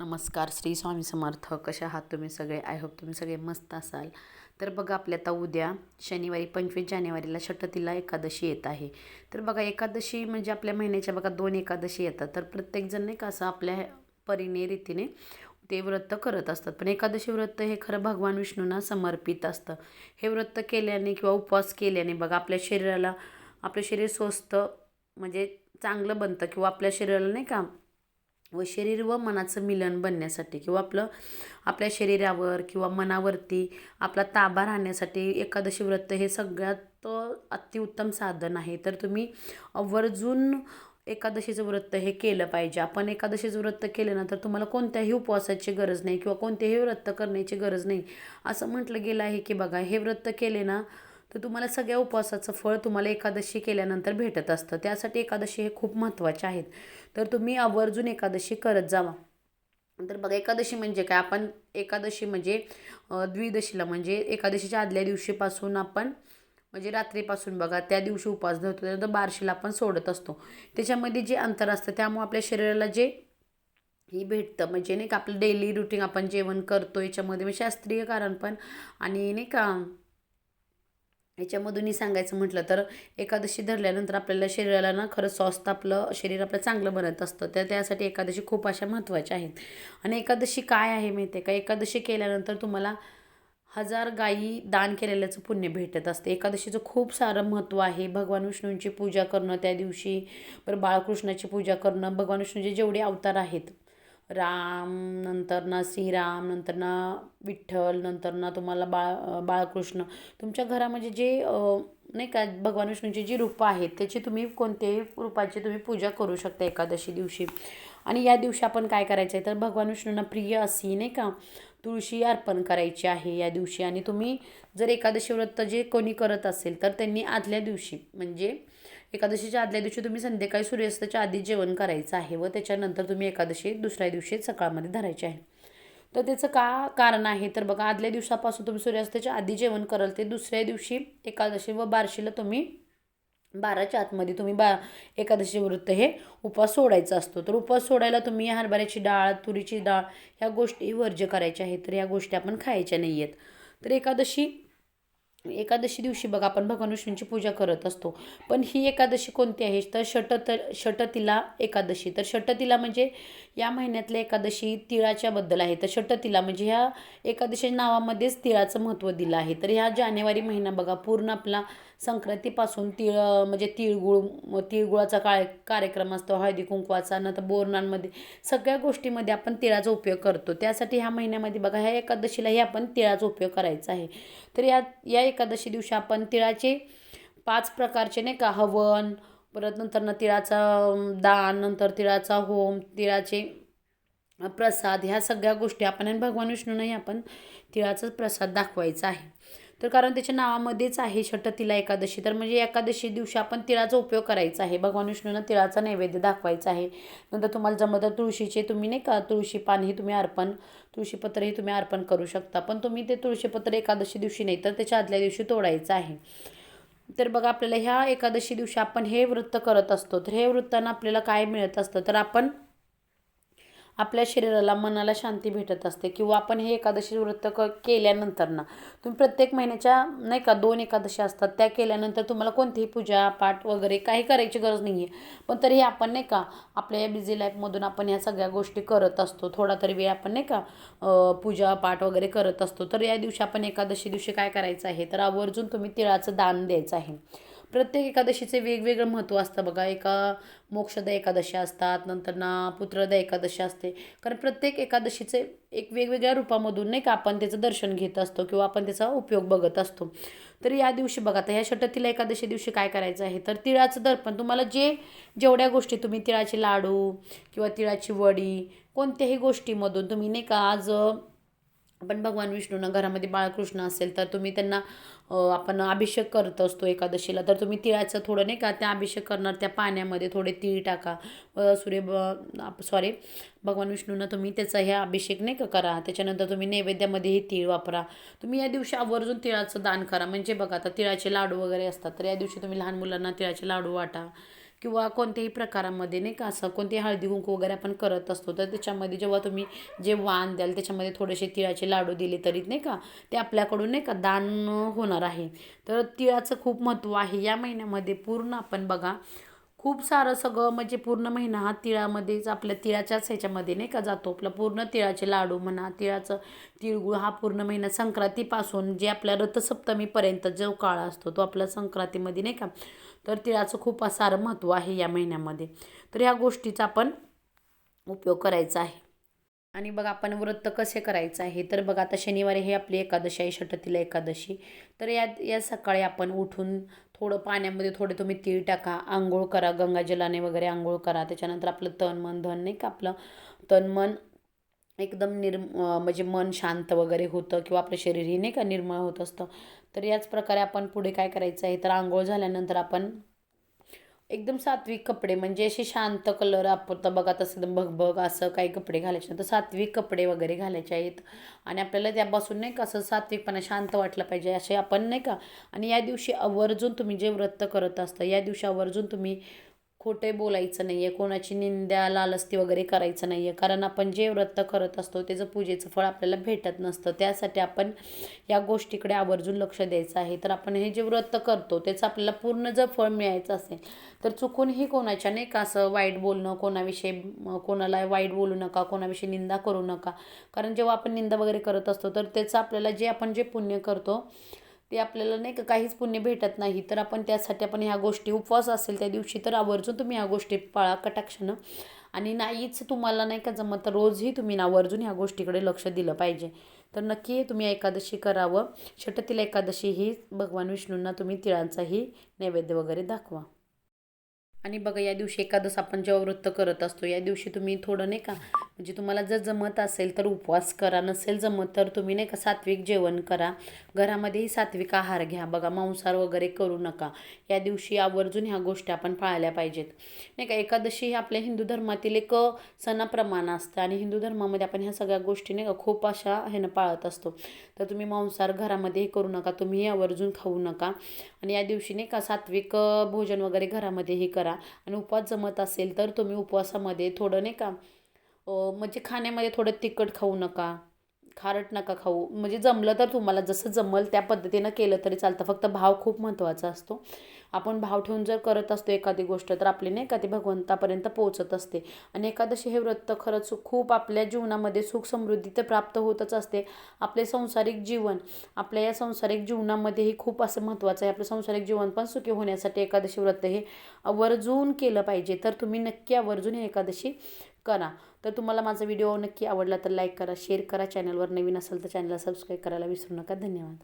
नमस्कार श्री स्वामी समर्थ. कशा आहात तुम्ही सगळे? आय होप तुम्ही सगळे मस्त असाल. तर बघा आपल्या आता उद्या शनिवारी पंचवीस जानेवारीला षटतीला एकादशी येत आहे. तर बघा एकादशी म्हणजे आपल्या महिन्याच्या बघा दोन एकादशी येतात. तर प्रत्येकजण नाही का असं आपल्या परीने रीतीने ते व्रत करत असतात. पण एकादशी व्रत हे खरं भगवान विष्णूंना समर्पित असतं. हे व्रत केल्याने किंवा उपवास केल्याने बघा आपल्या शरीराला आपलं शरीर स्वस्थ म्हणजे चांगलं बनतं किंवा आपल्या शरीराला नाही का व शरीर व मनाचं मिलन बनण्यासाठी किंवा आपलं आपल्या शरीरावर किंवा मनावरती आपला ताबा राहण्यासाठी एकादशी व्रत हे सगळ्यात अतिउत्तम साधन आहे. तर तुम्ही आवर्जून एकादशीचं व्रत हे केलं पाहिजे. आपण एकादशीचं व्रत केलं ना तर तुम्हाला कोणत्याही उपवासाची गरज नाही किंवा कोणतेही व्रत करण्याची गरज नाही. असं म्हटलं गेलं आहे की बघा हे व्रत केले ना तर तुम्हाला सगळ्या उपवासाचं फळ तुम्हाला एकादशी केल्यानंतर भेटत असतं. त्यासाठी एकादशी हे खूप महत्त्वाचे आहेत. तर तुम्ही आवर्जून एकादशी करत जावा. तर बघा एकादशी म्हणजे काय? आपण एकादशी म्हणजे द्विदशीला म्हणजे एकादशीच्या आदल्या दिवशीपासून आपण म्हणजे रात्रीपासून बघा त्या दिवशी उपास धरतो. त्यानंतर बारशीला आपण सोडत असतो. त्याच्यामध्ये जे अंतर असतं त्यामुळे आपल्या शरीराला जे ही भेटतं. म्हणजे नाही का आपलं डेली रुटीन आपण जेवण करतो याच्यामध्ये शास्त्रीय कारण पण आणि नाही का ह्याच्यामधूनही सांगायचं म्हटलं तर एकादशी धरल्यानंतर आपल्याला शरीराला ना खरं स्वस्त आपलं शरीर आपलं चांगलं बनत असतं. तर त्यासाठी एकादशी खूप अशा महत्त्वाच्या आहेत. आणि एकादशी काय आहे माहिती आहे का? एकादशी केल्यानंतर तुम्हाला हजार गायी दान केलेल्याचं पुण्य भेटत असते. एकादशीचं खूप सारं महत्त्व आहे. भगवान विष्णूंची पूजा करणं त्या दिवशी पर बाळकृष्णाची पूजा करणं भगवान विष्णूचे जेवढे अवतार आहेत राम नंतर ना श्रीराम नंतर ना विठ्ठल नंतर ना तुम्हाला बाळ बाळकृष्ण. तुमच्या घरामध्ये जे नाही का भगवान विष्णूची जी रूपं आहेत त्याची तुम्ही कोणत्याही रूपाची तुम्ही पूजा करू शकता एकादशी दिवशी. आणि या दिवशी आपण काय करायचं आहे? तर भगवान विष्णूंना प्रिय अशी नाही का तुळशी अर्पण करायची आहे या दिवशी. आणि तुम्ही जर एकादशी व्रत जे कोणी करत असेल तर त्यांनी आदल्या दिवशी म्हणजे एकादशीच्या आदल्या दिवशी तुम्ही संध्याकाळी सूर्यास्ताच्या आधी जेवण करायचं आहे व त्याच्यानंतर तुम्ही एकादशी दुसऱ्या दिवशी सकाळमध्ये धरायची आहे. तर त्याचं का कारण आहे? तर बघा आदल्या दिवसापासून तुम्ही सूर्यास्ताच्या आधी जेवण कराल ते दुसऱ्या दिवशी एकादशी व बारशीला तुम्ही बाराच्या आतमध्ये तुम्ही बा एकादशी वृत्त हे उपवास सोडायचा असतो. तर उपवास सोडायला तुम्ही हरभऱ्याची डाळ तुरीची डाळ ह्या गोष्टी वर्ज्य करायच्या आहेत. तर ह्या गोष्टी आपण खायच्या नाही आहेत तर एकादशी एकादशी दिवशी बघा आपण भगवान विष्णूंची पूजा करत असतो. पण ही एकादशी कोणती आहे? तर षट षटतिला एकादशी. तर षटतिला म्हणजे या महिन्यातल्या एकादशी तिळाच्याबद्दल आहे. तर षटतिला म्हणजे ह्या एकादशी नावामध्येच तिळाचं महत्त्व दिलं आहे. तर ह्या जानेवारी महिना बघा पूर्ण आपला संक्रांतीपासून तिळ म्हणजे तिळगुळ तिळगुळाचा काय कार्यक्रम असतो हळदी कुंकवाचा नंतर बोरणांमध्ये सगळ्या गोष्टीमध्ये आपण तिळाचा उपयोग करतो. त्यासाठी ह्या महिन्यामध्ये बघा ह्या एकादशीलाही आपण तिळाचा उपयोग करायचा आहे. तर या या एकादशी दिवशी आपण तिळाचे पाच प्रकारचे नाही का हवन परत नंतर ना तिळाचा दान नंतर तिळाचा होम तिळाचे प्रसाद ह्या सगळ्या गोष्टी आपण आणि भगवान विष्णूनंही आपण तिळाचाच प्रसाद दाखवायचा आहे. तर कारण त्याच्या नावामध्येच आहे षटतिला एकादशी. तर म्हणजे एकादशी दिवशी आपण तिळाचा उपयोग करायचा आहे. भगवान विष्णूंना तिळाचा नैवेद्य दाखवायचा आहे. नंतर तुम्हाला जमत तुळशीचे तुम्ही नाही का तुळशी पानही तुम्ही अर्पण तुळशीपत्रही तुम्ही अर्पण करू शकता. पण तुम्ही ते तुळशीपत्र एकादशी दिवशी नाही तर त्याच्या आदल्या दिवशी तोडायचं आहे. तर बघा आपल्याला ह्या एकादशी दिवशी आपण हे वृत्त करत असतो. तर हे वृत्तानं आपल्याला काय मिळत असतं? तर आपण आपल्या शरीराला मनाला शांती भेटत असते किंवा आपण हे एकादशी व्रत क केल्यानंतर ना तुम्ही प्रत्येक महिन्याच्या नाही का दोन एकादशी असतात. त्या केल्यानंतर तुम्हाला कोणतीही पूजा पाठ वगैरे काही करायची गरज नाही आहे पण तरी आपण नाही का आपल्या या बिझी लाईफमधून आपण ह्या सगळ्या गोष्टी करत असतो. थोडा तरी वेळ आपण नाही का पूजा पाठ वगैरे करत असतो. तर या दिवशी आपण एकादशी दिवशी काय करायचं आहे? तर आवर्जून तुम्ही तिळाचं दान द्यायचं आहे. प्रत्येक एकादशीचे वेगवेगळं महत्त्व असतं बघा. एका मोक्षदा एकादशी असतात नंतर ना पुत्रदा एकादशी असते. कारण प्रत्येक एकादशीचे एक वेगवेगळ्या रूपामधून नाही का आपण त्याचं दर्शन घेत असतो किंवा आपण त्याचा उपयोग बघत असतो. तर या दिवशी बघा तर ह्या षटतील एकादशी दिवशी काय करायचं आहे? तर तिळाचं दर्पण. तुम्हाला जे जेवढ्या गोष्टी तुम्ही तिळाचे लाडू किंवा तिळाची वडी कोणत्याही गोष्टीमधून तुम्ही नाही का आज आपण भगवान विष्णूंना घरामध्ये बाळकृष्ण असेल तर तुम्ही त्यांना आपण अभिषेक करत असतो एकादशीला. तर तुम्ही तिळाचं थोडं नाही का त्या अभिषेक करणार त्या पाण्यामध्ये थोडे तीळ टाका. सूर्य ब सॉरी भगवान विष्णूंना तुम्ही त्याचा हे अभिषेक नाही का करा. त्याच्यानंतर तुम्ही नैवेद्यामध्येही तीळ वापरा. तुम्ही या दिवशी आवर्जून तिळाचं दान करा. म्हणजे बघा आता तिळाचे लाडू वगैरे असतात तर या दिवशी तुम्ही लहान मुलांना तिळाचे लाडू वाटा. किंवा कोणत्याही प्रकारामध्ये नाही का असं कोणतेही हळदी कुंकू वगैरे आपण करत असतो तर त्याच्यामध्ये जेव्हा तुम्ही जे वाण द्याल त्याच्यामध्ये थोडेसे तिळाचे लाडू दिले तरी नाही का ते आपल्याकडून नाही का दान होणार आहे. तर तिळाचं खूप महत्त्व आहे. या महिन्यामध्ये पूर्ण आपण बघा खूप सारं सगळं म्हणजे पूर्ण महिना हा तिळामध्येच आपल्या तिळाच्याच ह्याच्यामध्ये नाही का जातो. आपला पूर्ण तिळाचे लाडू म्हणा तिळाचं तिळगुळ हा पूर्ण महिना संक्रांतीपासून जे आपल्या रथसप्तमीपर्यंत जो काळ असतो तो आपल्या संक्रांतीमध्ये नाही का? तर तिळाचं खूप सारं महत्त्व आहे या महिन्यामध्ये. तर ह्या गोष्टीचा आपण उपयोग करायचा आहे. आणि बघा आपण व्रत कसे करायचं आहे? तर बघा आता शनिवारी हे आपली एकादशी आहे षटतीला एकादशी. तर या या सकाळी आपण उठून थोडं पाण्यामध्ये थोडे तुम्ही तीळ टाका आंघोळ करा गंगाजलाने वगैरे आंघोळ करा. त्याच्यानंतर आपलं तन मन धन नाही का आपलं? तन मन एकदम निर्म म्हणजे मन शांत वगैरे होतं किंवा आपलं शरीरही नाही का निर्मळ होत असतं. तर याच प्रकारे आपण पुढे काय करायचं आहे? तर आंघोळ झाल्यानंतर आपण एकदम सात्विक कपडे म्हणजे असे शांत कलर आपण बघा तसं एकदम भगभग असं काही कपडे घालायचे तर सात्विक कपडे वगैरे घालायचे आहेत. आणि आपल्याला त्यापासून नाही का असं सात्विकपणा शांत वाटलं पाहिजे असे आपण नाही का. आणि या दिवशी आवर्जून तुम्ही जे व्रत करत असतं या दिवशी आवर्जून तुम्ही खोटे बोलायचं नाही आहे कोणाची निंद्या लालस्ती वगैरे करायचं नाही आहे कारण आपण जे व्रत करत असतो त्याचं पूजेचं फळ आपल्याला भेटत नसतं. त्यासाठी आपण या गोष्टीकडे आवर्जून लक्ष द्यायचं आहे. तर आपण हे जे व्रत करतो त्याचं आपल्याला पूर्ण जर फळ मिळायचं असेल तर चुकूनही कोणाच्या नाही का असं वाईट बोलणं कोणाविषयी कोणाला वाईट बोलू नका कोणाविषयी निंदा करू नका. कारण जेव्हा आपण निंदा वगैरे करत असतो तर त्याचं आपल्याला जे आपण जे पुण्य करतो ते आपल्याला नाही का काहीच पुण्य भेटत नाही. तर आपण त्यासाठी आपण ह्या गोष्टी उपवास असेल त्या दिवशी तर आवर्जून तुम्ही ह्या गोष्टी पाळा कटाक्षानं. आणि नाहीच तुम्हाला नाही का जमत तर रोजही तुम्ही आवर्जून ह्या गोष्टीकडे लक्ष दिलं पाहिजे. तर नक्की तुम्ही एकादशी करावं. छटतील एकादशी ही भगवान विष्णूंना तुम्ही तिळांचाही नैवेद्य वगैरे दाखवा. आणि बघा या दिवशी एकादस आपण जेव्हा वृत्त करत असतो या दिवशी तुम्ही थोडं नाही का म्हणजे तुम्हाला जर जमत असेल तर उपवास करा नसेल जमत तर तुम्ही नाही का सात्विक जेवण करा. घरामध्येही सात्विक आहार घ्या. बघा मांसाहार वगैरे करू नका. या दिवशी आवर्जून ह्या गोष्टी आपण पाळल्या पाहिजेत. नाही का एकादशी ही आपल्या हिंदू धर्मातील एक सणाप्रमाण असतं आणि हिंदू धर्मामध्ये आपण ह्या सगळ्या गोष्टी नाही का खूप अशा ह्यानं पाळत असतो. तर तुम्ही मांसाहार घरामध्येही करू नका. तुम्ही आवर्जून खाऊ नका. आणि या दिवशी नाही का सात्विक भोजन वगैरे घरामध्येही करा. आणि उपवास जमत असेल तर तुम्ही उपवासामध्ये थोडं नाही का म्हणजे खाण्यामध्ये थोडं तिखट खाऊ नका खारट नका खाऊ. म्हणजे जमलं तर तुम्हाला जसं जमल त्या पद्धतीनं केलं तरी चालतं. फक्त भाव खूप महत्त्वाचा असतो. आपण भाव ठेवून जर करत असतो एखादी गोष्ट तर आपली नाही का ती भगवंतापर्यंत पोहोचत असते. आणि एकादशी हे व्रत खरंच खूप आपल्या जीवनामध्ये सुख समृद्धी तर प्राप्त होतच असते. आपले संसारिक जीवन आपल्या या संसारिक जीवनामध्येही खूप असं महत्त्वाचं आहे. आपलं संसारिक जीवन पण सुखी होण्यासाठी एकादशी व्रत हे आवर्जून केलं पाहिजे. तर तुम्ही नक्की आवर्जून हे एकादशी करा. तर तुम्हाला माझा व्हिडिओ नक्की आवडला तर लाईक करा शेअर करा. चॅनलवर नवीन असेल तर चॅनलला सबस्क्राईब करायला विसरू नका. धन्यवाद.